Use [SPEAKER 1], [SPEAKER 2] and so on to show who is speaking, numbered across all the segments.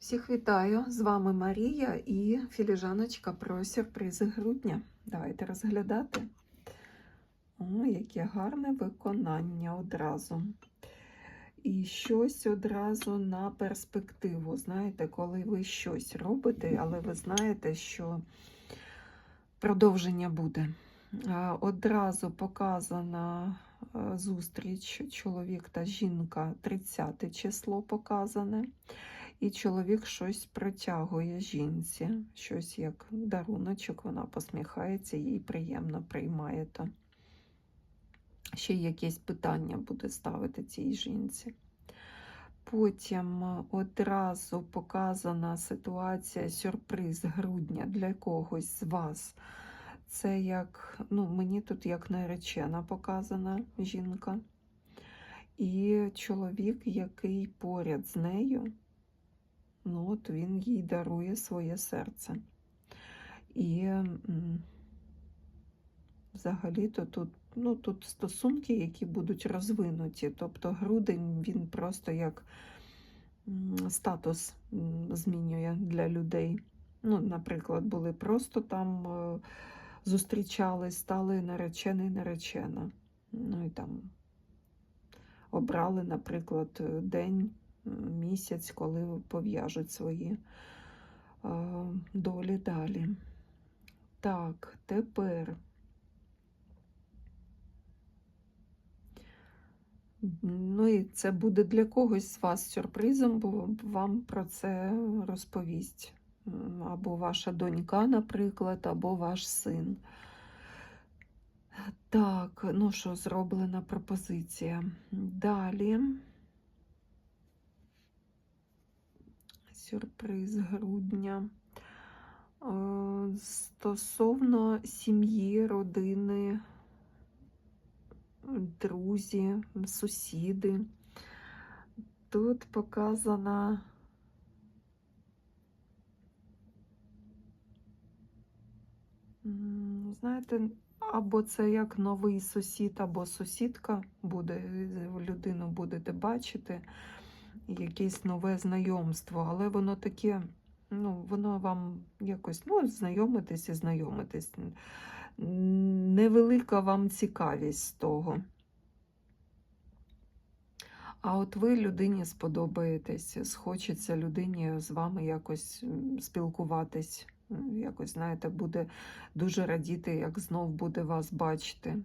[SPEAKER 1] Всіх вітаю! З вами Марія і філіжаночка про сюрпризи грудня. Давайте розглядати. О, яке гарне виконання одразу. І щось одразу на перспективу. Знаєте, коли ви щось робите, але ви знаєте, що продовження буде. Одразу показана зустріч чоловік та жінка, 30 число показане. І чоловік щось протягує жінці, щось як даруночок, вона посміхається, їй приємно приймає то. Ще якесь питання буде ставити цій жінці. Потім одразу показана ситуація, сюрприз грудня для когось з вас. Це як, ну, мені тут як наречена показана жінка. І чоловік, який поряд з нею, от він їй дарує своє серце. І взагалі-то тут, ну, тут стосунки, які будуть розвинуті. Тобто грудень він просто як статус змінює для людей. Ну, Наприклад, були просто там е, зустрічались, стали наречений наречена. Ну і там обрали, наприклад, день місяць, коли пов'яжуть свої е, долі далі. Так, тепер. Ну і це буде для когось з вас сюрпризом, бо вам про це розповість. Або ваша донька, наприклад, або ваш син. Так, ну що, зроблена пропозиція. Далі. Сюрприз грудня. Е, Стосовно сім'ї, родини, друзі, сусіди. Тут показана знаєте, або це як новий сусід, або сусідка буде, людину будете бачити якесь нове знайомство, але воно таке, ну, воно вам якось ну, знайомитись і знайомитись. Невелика вам цікавість з того. А от ви людині сподобаєтесь, схочеться людині з вами якось спілкуватись, якось, знаєте, буде дуже радіти, як знов буде вас бачити.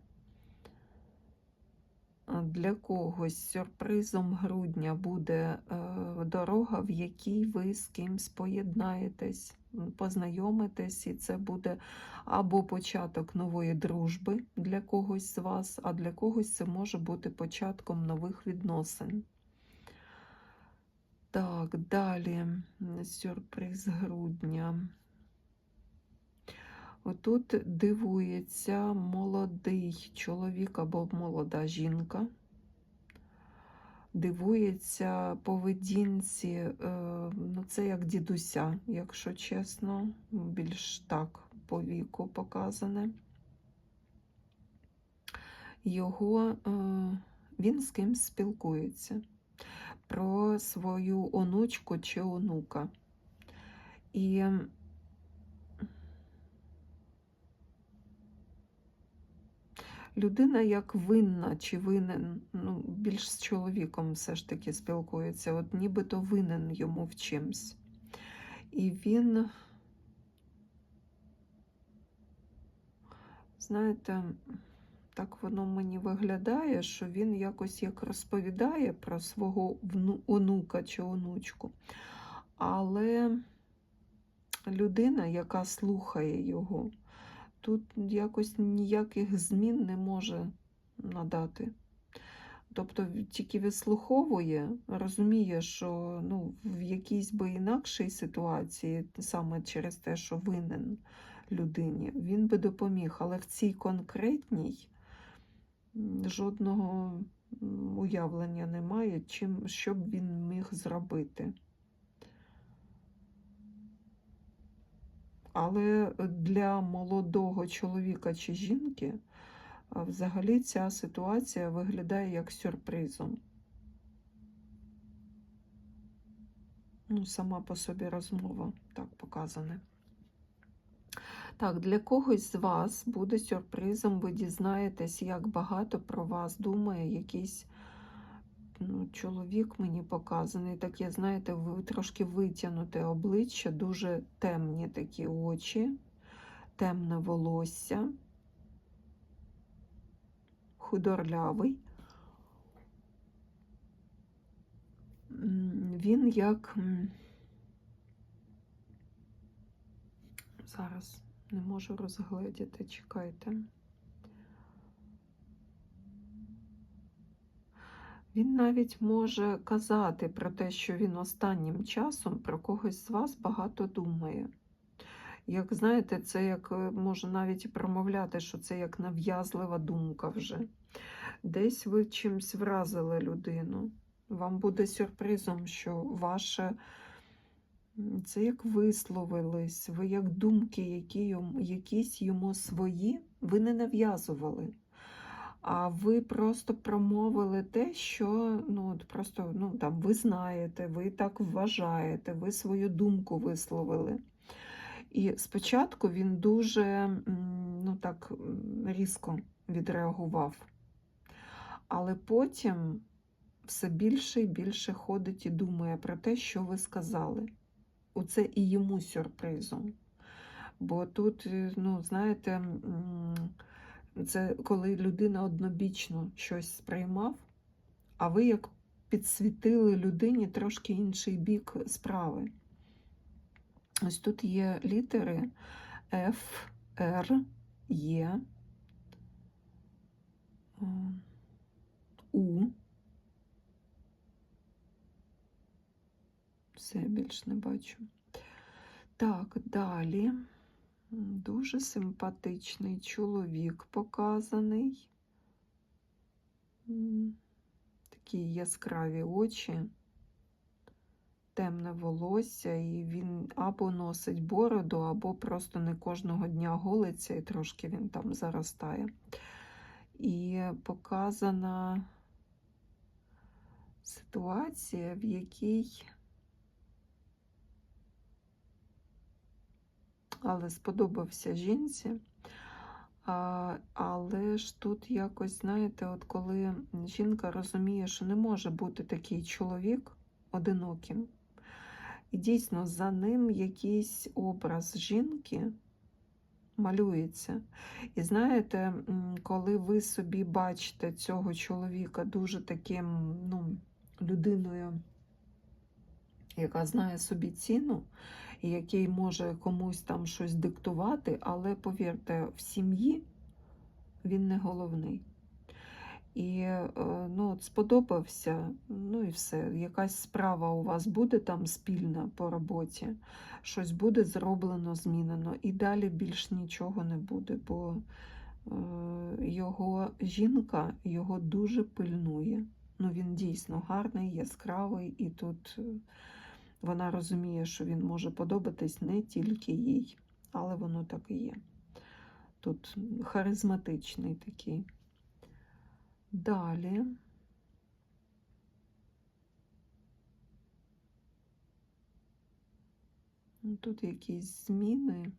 [SPEAKER 1] Для когось сюрпризом грудня буде е, дорога, в якій ви з кимсь поєднаєтесь, познайомитесь, і це буде або початок нової дружби для когось з вас, а для когось це може бути початком нових відносин. Так, далі сюрприз грудня. Отут дивується молодий чоловік або молода жінка. Дивується поведінці, е, ну це як дідуся, якщо чесно, більш так по віку показане. Його е, він з кимсь спілкується про свою онучку чи онука. І людина як винна чи винен, ну, більш з чоловіком все ж таки спілкується, от нібито винен йому в чимсь. І він, знаєте, так воно мені виглядає, що він якось як розповідає про свого онука чи онучку. Але людина, яка слухає його, тут якось ніяких змін не може надати. Тобто тільки вислуховує, розуміє, що ну, в якійсь би інакшій ситуації, саме через те, що винен людині, він би допоміг, але в цій конкретній жодного уявлення немає, чим, що б він міг зробити. Але для молодого чоловіка чи жінки взагалі ця ситуація виглядає як сюрпризом. Ну, сама по собі розмова так показане. Так, для когось з вас буде сюрпризом, ви дізнаєтесь, як багато про вас думає якийсь ну, чоловік мені показаний. Таке, знаєте, трошки витягнуте обличчя, дуже темні такі очі, темне волосся, худорлявий. Він як. Зараз не можу розгледіти, чекайте. Він навіть може казати про те, що він останнім часом про когось з вас багато думає. Як знаєте, це як е, може навіть промовляти, що це як нав'язлива думка вже. Десь ви чимсь вразили людину. Вам буде сюрпризом, що ваше це як висловились, ви як думки, які йому, якісь йому свої, ви не нав'язували. А ви просто промовили те, що ну, просто ну, там, ви знаєте, ви так вважаєте, ви свою думку висловили. І спочатку він дуже ну, так, різко відреагував. Але потім все більше і більше ходить і думає про те, що ви сказали. Оце і йому сюрпризом. Бо тут, е, ну, знаєте, це коли людина однобічно щось сприймав, а ви як підсвітили людині трошки інший бік справи. Ось тут є літери R, Е, е, У. Все, більш не бачу. Так, далі. Дуже симпатичний чоловік показаний. Такі яскраві очі, темне волосся, і він або носить бороду, або просто не кожного дня голиться, і трошки він там заростає. І показана ситуація, в якій але сподобався жінці. Але ж тут якось, знаєте, от коли жінка розуміє, що не може бути такий чоловік одиноким, і дійсно за ним якийсь образ жінки малюється. І знаєте, коли ви собі бачите цього чоловіка дуже таким ну, людиною, яка знає собі ціну, який може комусь там щось диктувати, але повірте, в сім'ї він не головний. І е, ну, от сподобався, ну і все. Якась справа у вас буде там спільна по роботі, щось буде зроблено, змінено, і далі більш нічого не буде, бо е, його жінка його дуже пильнує. Ну, він дійсно гарний, яскравий, і тут е, вона розуміє, що він може подобатись не тільки їй, але воно так і є. Тут харизматичний такий. Далі. Ну, Тут якісь зміни.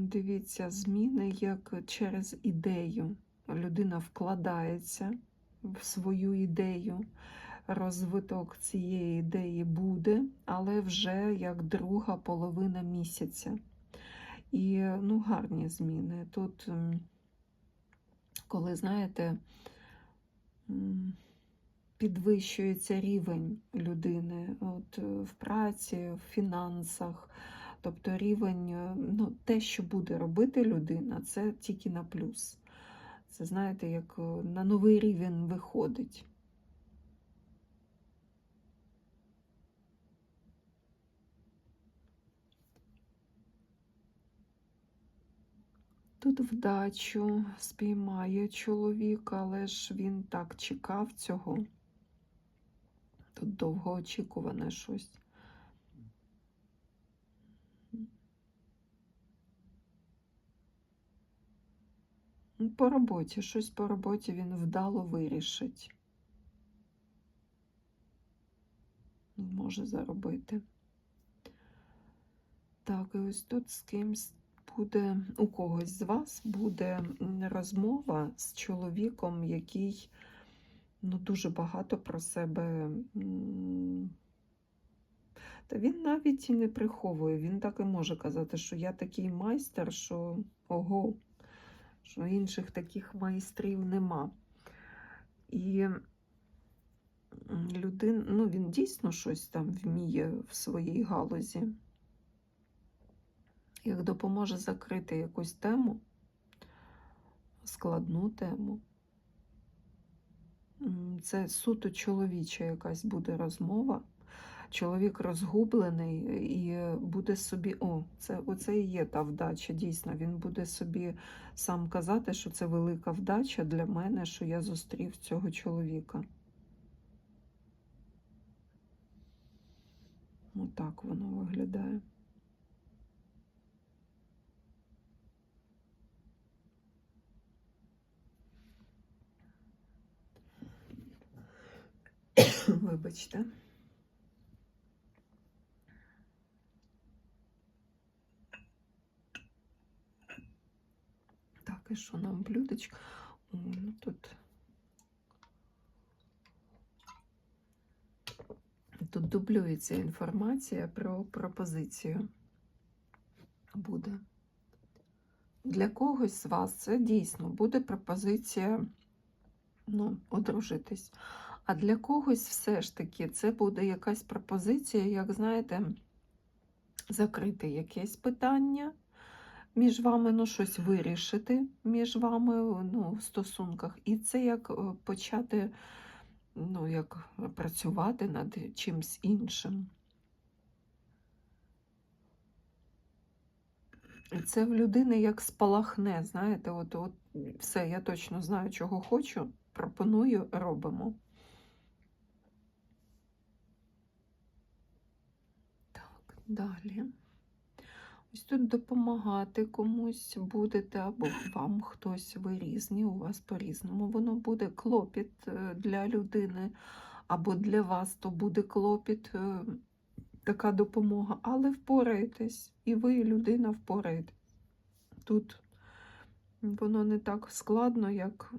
[SPEAKER 1] Дивіться, зміни як через ідею. Людина вкладається в свою ідею. Розвиток цієї ідеї буде, але вже як друга половина місяця. І ну, гарні зміни. Тут, коли, знаєте, підвищується рівень людини от, е, в праці, в фінансах. Тобто рівень, е, ну, те, що буде робити людина, це тільки на плюс. Це, знаєте, як е, на новий рівень виходить. Тут вдачу спіймає чоловік, але ж він так чекав цього. Тут довгоочікуване щось. По роботі, щось по роботі він вдало вирішить. Може заробити. Так, і ось тут з кимсь буде, у когось з вас буде розмова з чоловіком, який ну, дуже багато про себе. Та він навіть і не приховує. Він так і може казати, що я такий майстер, що ого, що інших таких майстрів нема. І людин, ну, він дійсно щось там вміє в своїй галузі. Як допоможе закрити якусь тему, складну тему. Це суто чоловіча якась буде розмова. Чоловік розгублений і буде собі, о, це оце і є та вдача. Дійсно, він буде собі сам казати, що це велика вдача для мене, що я зустрів цього чоловіка. Отак воно виглядає. Вибачте. І що нам блюдечко? О, ну тут. Тут дублюється інформація про пропозицію. Буде. Для когось з вас це дійсно буде пропозиція ну, одружитись. А для когось все ж таки це буде якась пропозиція, як знаєте, закрити якесь питання між вами, ну, щось вирішити між вами ну, в стосунках. І це як е, почати ну, як працювати над чимсь іншим. Це в людини як спалахне, знаєте, от, от все, я точно знаю, чого хочу, пропоную, робимо. Так, далі. Ось тут допомагати комусь будете, або вам хтось ви різні, у вас по-різному. Воно буде клопіт е, для людини, або для вас то буде клопіт, е, така допомога, але впораєтесь, і ви, людина, впораєтесь. Тут воно не так складно, як.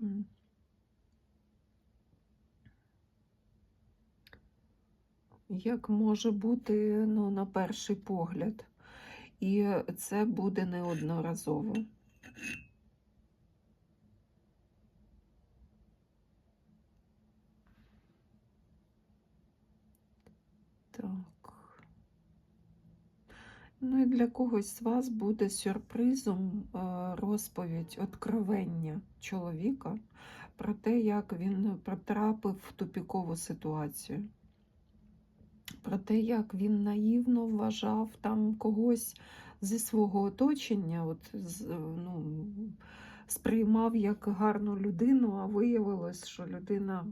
[SPEAKER 1] Як може бути ну, на перший погляд. І це буде неодноразово. Так. Ну і для когось з вас буде сюрпризом е, розповідь, откровення чоловіка про те, як він потрапив в тупікову ситуацію. Про те, як він наївно вважав там когось зі свого оточення, от, ну, сприймав як гарну людину, а виявилось, що людина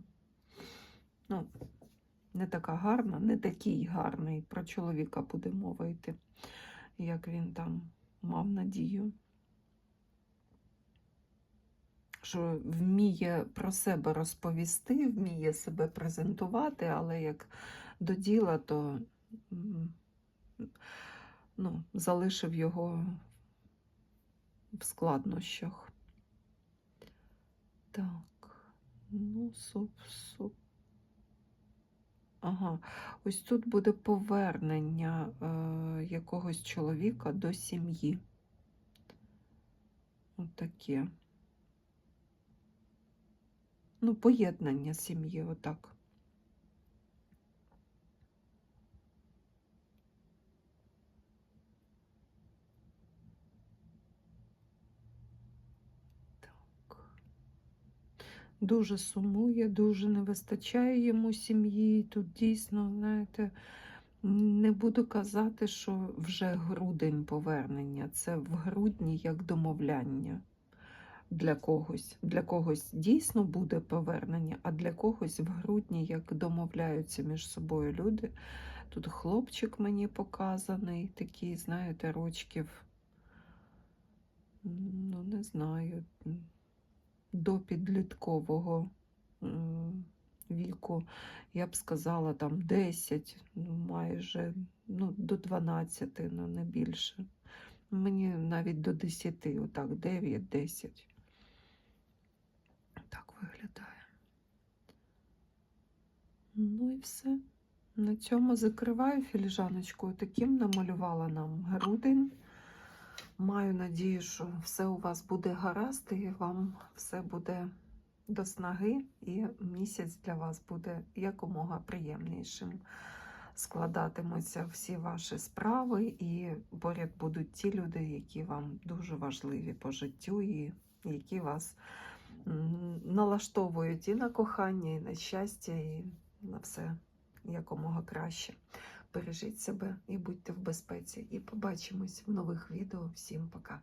[SPEAKER 1] ну, не така гарна, не такий гарний. Про чоловіка буде мова йти, як він там мав надію. Що вміє про себе розповісти, вміє себе презентувати, але як до діла, то ну, залишив його в складнощах. Так, ну, суп, суп. Ага, ось тут буде повернення е, якогось чоловіка до сім'ї. Отаке. Ну, поєднання сім'ї, отак. Дуже сумує, дуже не вистачає йому сім'ї. Тут дійсно, знаєте, не буду казати, що вже грудень повернення. Це в грудні як домовляння для когось. Для когось дійсно буде повернення, а для когось в грудні як домовляються між собою люди. Тут хлопчик мені показаний, такий, знаєте, рочків. Ну, не знаю. До підліткового віку, я б сказала, там 10, ну, майже ну, до 12, ну не більше. Мені навіть до 10, отак, 9-10. Так виглядає. Ну і все. На цьому закриваю філіжаночку. Таким намалювала нам грудень. Маю надію, що все у вас буде гаразд і вам все буде до снаги, і місяць для вас буде якомога приємнішим. Складатимуться всі ваші справи, і поряд будуть ті люди, які вам дуже важливі по життю, і які вас налаштовують і на кохання, і на щастя, і на все якомога краще. Бережіть себе і будьте в безпеці. І побачимось в нових відео. Всім пока!